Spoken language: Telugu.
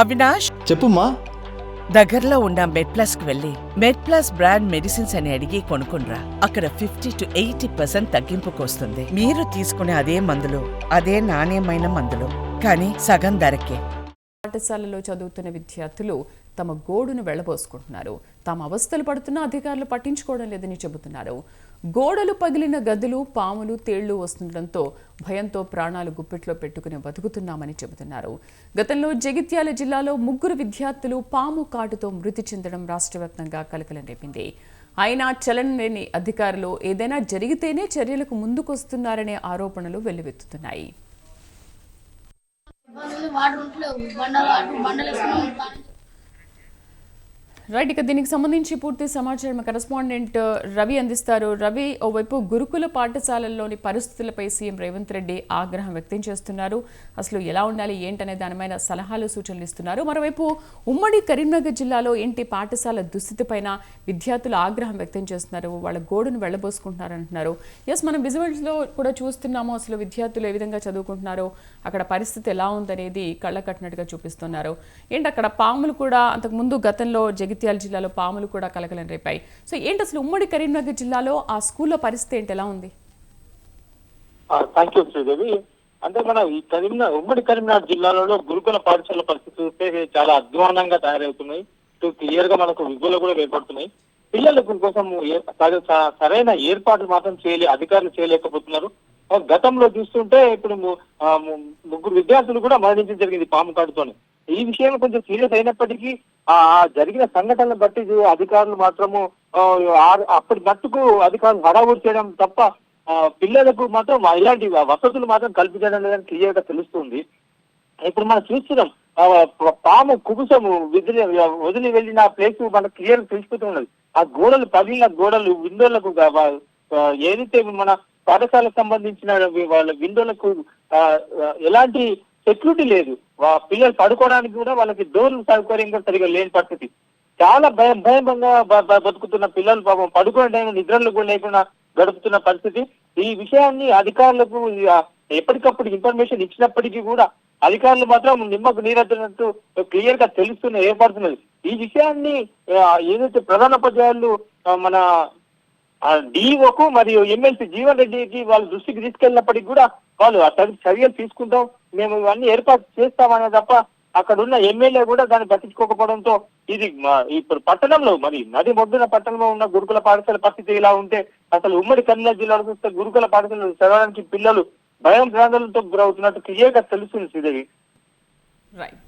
అవినాష్? చెప్పుమ్మా. దగ్గరలో ఉన్న మెడ్ ప్లస్కు వెళ్ళి మెడ్ ప్లస్ బ్రాండ్ మెడిసిన్స్ అని అడిగి కొనుక్కునరా అక్కడ ఫిఫ్టీ టు ఎయిటీ పర్సెంట్ తగ్గింపుకు వస్తుంది మీరు తీసుకునే అదే మందులు అదే నాణ్యమైన మందులు కానీ సగం ధరకే. పాఠశాలలో చదువుతున్న విద్యార్థులు తమ గోడును వెళ్ళబోసుకుంటున్నారు తాము అవస్థలు పడుతున్న అధికారులు పట్టించుకోవడం లేదని చెబుతున్నారు. గోడలు పగిలిన గదులు పాములు తేళ్ళు వస్తుండటంతో భయంతో ప్రాణాలు గుప్పెట్లో పెట్టుకుని బతుకుతున్నామని చెబుతున్నారు. గతంలో జగిత్యాల జిల్లాలో ముగ్గురు విద్యార్థులు పాము కాటుతో మృతి చెందడం రాష్ట్ర వ్యాప్తంగా కలకలం రేపింది. అయినా చలనం లేని అధికారులు ఏదైనా జరిగితేనే చర్యలకు ముందుకొస్తున్నారనే ఆరోపణలు వెల్లువెత్తుతున్నాయి. రైట్ ఇక దీనికి సంబంధించి పూర్తి సమాచారం కరెస్పాండెంట్ uh, రవి అందిస్తారు. రవి ఓవైపు గురుకుల పాఠశాలల్లోని పరిస్థితులపై సీఎం రేవంత్ రెడ్డి ఆగ్రహం వ్యక్తం చేస్తున్నారు. అసలు ఎలా ఉండాలి ఏంటనే దానిపైన సలహాలు సూచనలు ఇస్తున్నారు. మరోవైపు ఉమ్మడి కరీంనగర్ జిల్లాలో ఏంటి పాఠశాల దుస్థితిపైన విద్యార్థులు ఆగ్రహం వ్యక్తం చేస్తున్నారు? వాళ్ళ గోడును వెళ్ళబోసుకుంటున్నారు అంటున్నారు ఎస్ మనం విజువల్స్లో కూడా చూస్తున్నాము అసలు విద్యార్థులు ఏ విధంగా చదువుకుంటున్నారో అక్కడ పరిస్థితి ఎలా ఉందనేది కళ్ళ కట్టినట్టుగా చూపిస్తున్నారు. ఏంటి అక్కడ పాములు కూడా అంతకుముందు గతంలో జగిత్ జగిత్యాల జిల్లాలో పాములు కూడా కలకలం రేపాయి. సో ఏంటి అసలు ఉమ్మడి కరీంనగర్ జిల్లాలో ఆ స్కూల్లో పరిస్థితి ఏంటి? ఎలా ఉంది? Thank you Sridevi. అంటే మన ఈ కరీంనగర్ ఉమ్మడి కరీంనగర్ జిల్లాలో గురుకుల పాఠశాల పరిస్థితి చూస్తే చాలా అధ్వానంగా తయారవుతున్నాయి. క్లియర్గా మనకు విగులు కూడా ఏర్పడుతున్నాయి పిల్లలకు కోసం సరైన ఏర్పాట్లు మాత్రం చేయలే అధికారులు చేయలేకపోతున్నారు. గతంలో చూస్తుంటే ఇప్పుడు ముగ్గురు విద్యార్థులు కూడా మరణించడం జరిగింది పాము కాటుతోనే. ఈ విషయం కొంచెం సీరియస్ అయినప్పటికీ ఆ జరిగిన సంఘటనలు బట్టి అధికారులు మాత్రము అప్పటి మట్టుకు అధికారులు హడావుడి చేయడం తప్ప పిల్లలకు మాత్రం ఇలాంటి వసతులు మాత్రం కల్పించడం లేదని క్లియర్గా తెలుస్తుంది. ఇప్పుడు మనం చూస్తున్నాం పాము కుబుసము వదిలి వదిలి వెళ్ళిన ప్లేస్ మనకు క్లియర్ తెలిసిపోతున్నది ఆ గోడలు పగిలిన గోడలు విండోలకు ఏదైతే మన పాఠశాలకు సంబంధించిన వాళ్ళ విండోలకు ఎలాంటి సెక్యూరిటీ లేదు. పిల్లలు పడుకోవడానికి కూడా వాళ్ళకి డోర్లు సౌకర్యం కూడా సరిగా లేని పరిస్థితి. చాలా భయం భయంగా బతుకుతున్న పిల్లలు పాపం పడుకునే నిద్రలు కూడా లేకుండా గడుపుతున్న పరిస్థితి. ఈ విషయాన్ని అధికారులకు ఎప్పటికప్పుడు ఇన్ఫర్మేషన్ ఇచ్చినప్పటికీ కూడా అధికారులు మాత్రం నిమ్మకు నీరెత్తినట్టు క్లియర్గా తెలుస్తున్న ఏర్పడుతున్నది. ఈ విషయాన్ని ఏదైతే ప్రధాన ఉపాధ్యాయులు మన డిఓకు మరియు ఎమ్మెల్సీ జీవన్ రెడ్డికి వాళ్ళ దృష్టికి తీసుకెళ్ళినప్పటికి కూడా వాళ్ళు ఆ చర్యలు తీసుకుంటాం. మేము ఇవన్నీ ఏర్పాటు చేస్తామనే తప్ప అక్కడ ఉన్న ఎమ్మెల్యే కూడా దాన్ని పట్టించుకోకపోవడంతో ఇది ఇప్పుడు పట్టణంలో మరి నది మొద్దున పట్టణంలో ఉన్న గురుకుల పాఠశాల పరిస్థితి ఇలా ఉంటే అసలు ఉమ్మడి కన్నడ జిల్లాలో చూస్తే గురుకుల పాఠశాలలో చదవడానికి పిల్లలు భయం ప్రాంతాలతో గురవుతున్నట్టు క్లియర్గా తెలుస్తుంది శ్రీదేవి. రైట్